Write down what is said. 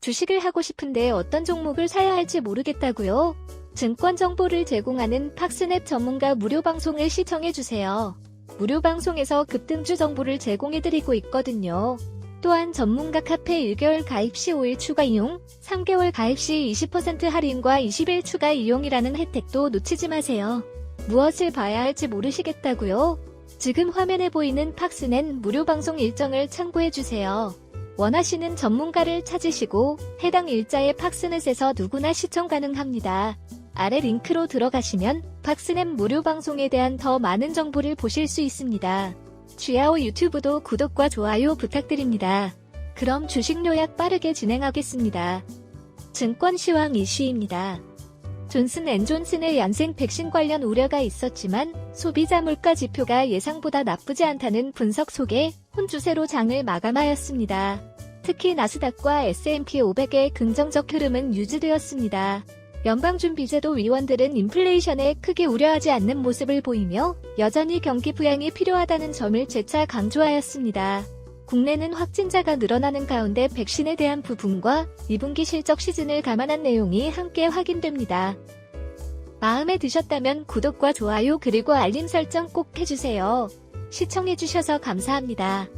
주식을 하고 싶은데 어떤 종목을 사야 할지 모르겠다고요? 증권 정보를 제공하는 팍스냅 전문가 무료 방송을 시청해 주세요. 무료 방송에서 급등주 정보를 제공해 드리고 있거든요. 또한 전문가 카페 1개월 가입 시 5일 추가 이용, 3개월 가입 시 20% 할인과 20일 추가 이용이라는 혜택도 놓치지 마세요. 무엇을 봐야 할지 모르시겠다고요? 지금 화면에 보이는 팍스넷 무료 방송 일정을 참고해 주세요. 원하시는 전문가를 찾으시고 해당 일자의 팍스넷에서 누구나 시청 가능합니다. 아래 링크로 들어가시면 팍스넷 무료 방송에 대한 더 많은 정보를 보실 수 있습니다. 쥐아오 유튜브도 구독과 좋아요 부탁드립니다. 그럼 주식 요약 빠르게 진행하겠습니다. 증권 시황 이슈입니다. 존슨 앤 존슨의 얀생 백신 관련 우려가 있었지만 소비자 물가 지표가 예상보다 나쁘지 않다는 분석 속에 혼주세로 장을 마감하였습니다. 특히 나스닥과 S&P 500의 긍정적 흐름은 유지되었습니다. 연방준비제도 위원들은 인플레이션에 크게 우려하지 않는 모습을 보이며 여전히 경기 부양이 필요하다는 점을 재차 강조하였습니다. 국내는 확진자가 늘어나는 가운데 백신에 대한 부분과 2분기 실적 시즌을 감안한 내용이 함께 확인됩니다. 마음에 드셨다면 구독과 좋아요 그리고 알림 설정 꼭 해주세요. 시청해주셔서 감사합니다.